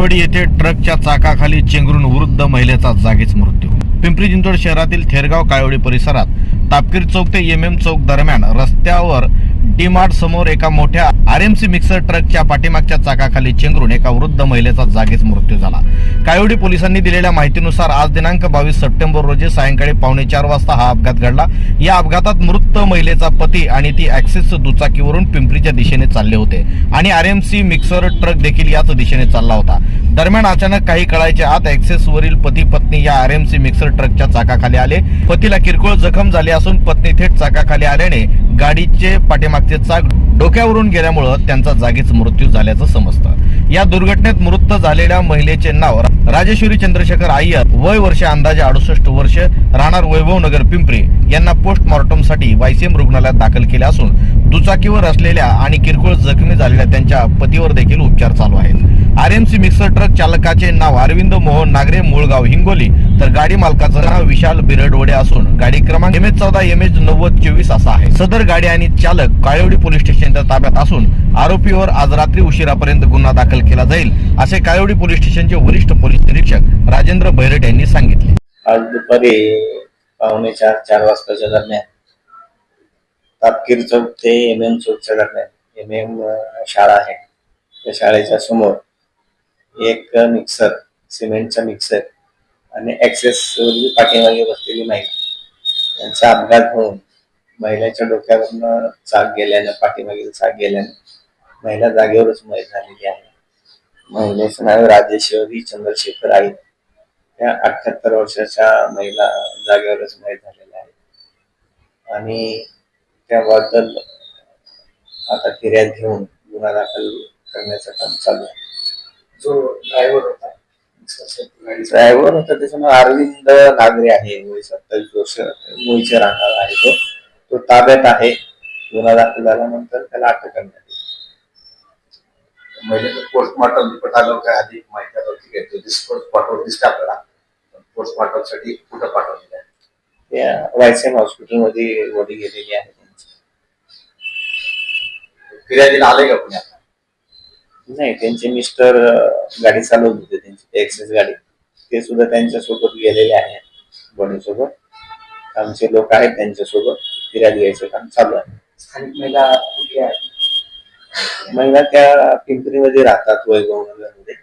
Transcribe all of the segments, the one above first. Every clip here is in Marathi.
शेवडी येथे ट्रकच्या चाकाखाली चेंगरून वृद्ध महिलेचा जागीच मृत्यू. पिंपरी चिंचवड शहरातील थेरगाव काळवडी परिसरात तापकीर चौक ते एम एम चौक दरम्यान रस्त्यावर डी मार्ट समोर एका मोठ्या आर एम सी मिक्सर ट्रकच्या पाठीमागच्या चाकाखाली चेंगरून एका वृद्ध महिलेचा जागीच मृत्यू झाला. कायोडी पोलिसांनी दिलेल्या माहितीनुसार आज दिनांक बावीस सप्टेंबर रोजी सायंकाळी पावणे चार वाजता हा अपघात घडला. या अपघातात मृत महिलेचा पती आणि ती ऍक्सिस दुचाकीवरून पिंपरीच्या दिशेने चालले होते आणि R M C mixer truck देखील याच दिशेने चालला होता. दरम्यान अचानक काही कळायच्या आत ऍक्सेस वरील पती पत्नी या आर एम सी मिक्सर ट्रकच्या चाकाखाली आले. पतीला किरकोळ जखम झाली असून पत्नी थेट चाकाखाली आल्याने गाडीचे पाठीमागचे चाक डोक्यावरून गेल्यामुळं त्यांचा जागीच मृत्यू झाल्याचं समजतं. या दुर्घटनेत मृत झालेल्या महिलेचे नाव राजेश्वरी चंद्रशेखर अय्यर वय वर्ष अंदाजे अडुसष्ट वर्ष राहणार वैभव नगर पिंपरी. यांना पोस्टमॉर्टमसाठी वायसीएम रुग्णालयात दाखल केले असून दुचाकीवर असलेल्या आणि किरकोळ जखमी झालेल्या त्यांच्या पतीवर देखील उपचार चालू आहेत. R M C mixer truck चालकाचे नाव अरविंद मोहन नागरे मूळगाव हिंगोली. तर गाडी मालकाचं नाव विशाल बिरडवडे असून गाडी क्रमांक एम एच चौदा एम एच नव्वद चोवीस असा आहे. सदर गाडी आणि चालक काळेवडी पोलीस स्टेशनच्या ताब्यात असून आरोपीवर आज रात्री उशिरापर्यंत गुन्हा दाखल केला जाईल असे काळेवडी पोलीस स्टेशनचे वरिष्ठ पोलीस निरीक्षक राजेंद्र भैरट यांनी सांगितले. आज दुपारी पावणे चार चार वाजताच्या दरम्यान तापकीर चौक ते एम एम चौकच्या दरम्यान एम एम शाळा आहे. त्या शाळेच्या समोर एक मिक्सर सिमेंटचा मिक्सर आणि ऍक्सेस म्हणजे पाठीमागे बसलेली महिला यांचा अपघात होऊन महिलेच्या डोक्यावरनं चाक गेल्यानं पाठीमागील चाक गेल्यानं महिला जागेवरच मय झालेली आहे. महिलेचं नाव राजेश्वरी चंद्रशेखर आहे. त्या अठ्याहत्तर वर्षाच्या महिला जागेवरच मय झालेल्या आहेत. आणि त्याबद्दल आता फिर्याद घेऊन गुन्हा दाखल करण्याचं काम चालू आहे. जो ड्रायव्हर होता. ड्रायव्हर होता त्याचं नाव अरविंद नागरे आहे. वय सत्तावीस वर्ष मुळचे राहणार आहे तो. तो ताब्यात आहे. गुन्हा दाखल झाल्यानंतर त्याला अटक करण्यात येईल महिलेचं पोस्टमॉर्टम रिपोर्ट आलं काय आधी माहिती आता ठीक आहे तो स्पॉटवर दिसते आपल्याला पोस्टमॉर्टमसाठी कुठं पाठवलेलं आहे त्या वायसीएम हॉस्पिटलमध्ये बॉडी गेलेली आहे. त्यांची फिर्यादीला आलंय का पुण्यात? नाही त्यांचे मिस्टर गाडी चालवत होते त्यांची एक्सेस गाडी. ते सुद्धा त्यांच्यासोबत गेलेले आहेत बॉडी सोबत आमचे लोक आहेत त्यांच्यासोबत फिर्याद घ्यायचं काम चालू आहे. स्थानिक महिला कुठली आहे महिला त्या पिंपरीमध्ये राहतात वैभव नगरमध्ये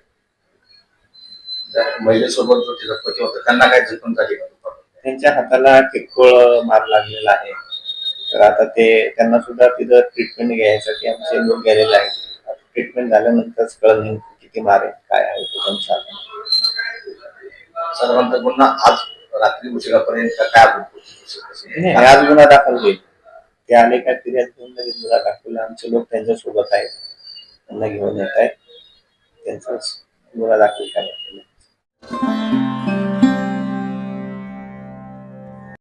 महिलेसोबत जो तिचा पती होता त्यांना काय जखम झाली? त्यांच्या हाताला किरकोळ मार लागलेला आहे. तर आता ते त्यांना सुद्धा तिथं ट्रीटमेंट घ्यायसाठी आमचे लोक गेलेले आहेत. ट्रीटमेंट झाल्यानंतरच कळेल किती मार आहे काय आहे तो त्यांच्या हातात. साधारणतः पुन्हा आज रात्री उशिरापर्यंत काय? नाही आज गुन्हा दाखल होईल. ते आले काय फिर्याद घेऊन लगेच गुन्हा दाखल आमचे लोक त्यांच्यासोबत आहेत. त्यांना घेऊन येत आहेत. त्यांचा गुन्हा दाखल करण्यात येईल